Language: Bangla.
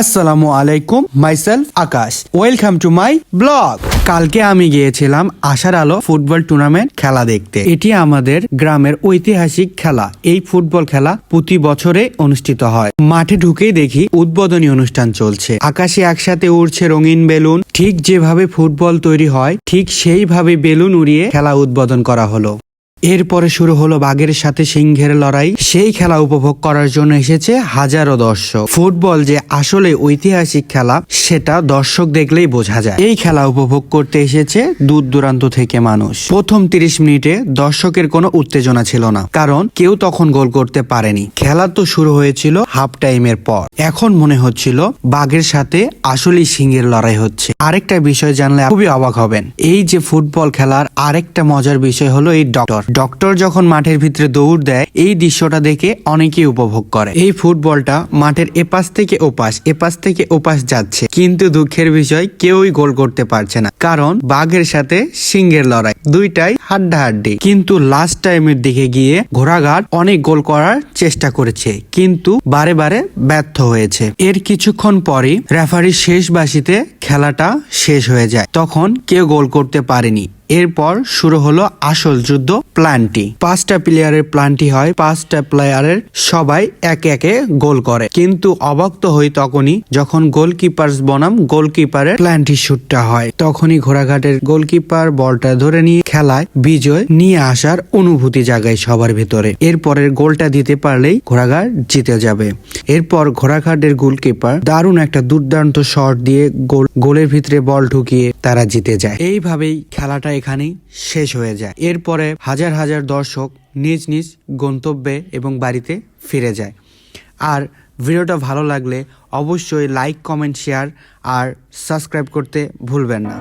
আসসালামু আলাইকুম myself Akash welcome to my blog কালকে আমি গিয়েছিলাম আশার আলো ফুটবল টুর্নামেন্ট খেলা দেখতে। এটি আমাদের গ্রামের ঐতিহাসিক খেলা। এই ফুটবল খেলা প্রতি বছরে অনুষ্ঠিত হয়। মাঠে ঢুকেই দেখি উদ্বোধনী অনুষ্ঠান চলছে। আকাশে একসাথে উড়ছে রঙিন বেলুন। ঠিক যেভাবে ফুটবল তৈরি হয়, ঠিক সেইভাবে বেলুন উড়িয়ে খেলা উদ্বোধন করা হলো। এরপরে শুরু হলো বাঘের সাথে সিংহের লড়াই। সেই খেলা উপভোগ করার জন্য এসেছে হাজারো দর্শক। ফুটবল যে আসলে ঐতিহাসিক খেলা, সেটা দর্শক দেখলেই বোঝা যায়। এই খেলা উপভোগ করতে এসেছে দূর দূরান্ত থেকে মানুষ। প্রথম তিরিশ মিনিটে দর্শকের কোনো উত্তেজনা ছিল না, কারণ কেউ তখন গোল করতে পারেনি। খেলা তো শুরু হয়েছিল হাফ টাইমের পর। এখন মনে হচ্ছিল বাঘের সাথে আসলেই সিংহের লড়াই হচ্ছে। আরেকটা বিষয় জানলে খুবই অবাক হবেন। এই যে ফুটবল খেলার আরেকটা মজার বিষয় হলো এই ডক্টর। ডক্টর যখন মাঠের ভিতরে দৌড় দেয়, এই দৃশ্যটা দেখে অনেকেই উপভোগ করে। এই ফুটবলটা মাঠের এপাশ থেকে ওপাশ, এপাশ থেকে ওপাশ যাচ্ছে। কিন্তু দুঃখের বিষয়, কেউই গোল করতে পারছে না। কারণ বাঘের সাথে সিংহের লড়াই, দুইটাই হাড্ডাহাড্ডি। কিন্তু লাস্ট টাইমের দিকে গিয়ে ঘোড়াঘাট অনেক গোল করার চেষ্টা করেছে। কিন্তু বারে বারে ব্যর্থ হয়েছে। এর কিছুক্ষণ পরই রেফারি শেষ বাসিতে খেলাটা শেষ হয়ে যায়। তখন কেউ গোল করতে পারেনি। এরপর শুরু হলো আসল যুদ্ধ প্ল্যানটি। পাঁচটা প্লেয়ারের প্ল্যানটি হয়, পাঁচটা প্লেয়ারের সবাই একে একে গোল করে। কিন্তু অবাক তো হই তখনই যখন গোলকিপার বনাম গোলকিপারের প্ল্যানটি শুটটা হয়। তখনই ঘোড়াঘাটের গোলকিপার বলটা ধরে নিয়ে খেলায় বিজয় নিয়ে আসার অনুভূতি জাগায় সবার ভেতরে। এরপরের গোলটা দিতে পারলেই ঘোড়াঘাট জিতে যাবে। এরপর ঘোড়াঘাটের গোলকিপার দারুণ একটা দুর্দান্ত শট দিয়ে গোল, গোলের ভিতরে বল ঢুকিয়ে তারা জিতে যায়। এইভাবেই খেলাটা এখানেই শেষ হয়ে যায়। এরপরে হাজার হাজার দর্শক নিজ নিজ গন্তব্যে এবং বাড়িতে ফিরে যায়। আর ভিডিওটা ভালো লাগলে অবশ্যই লাইক কমেন্ট শেয়ার আর সাবস্ক্রাইব করতে ভুলবেন না।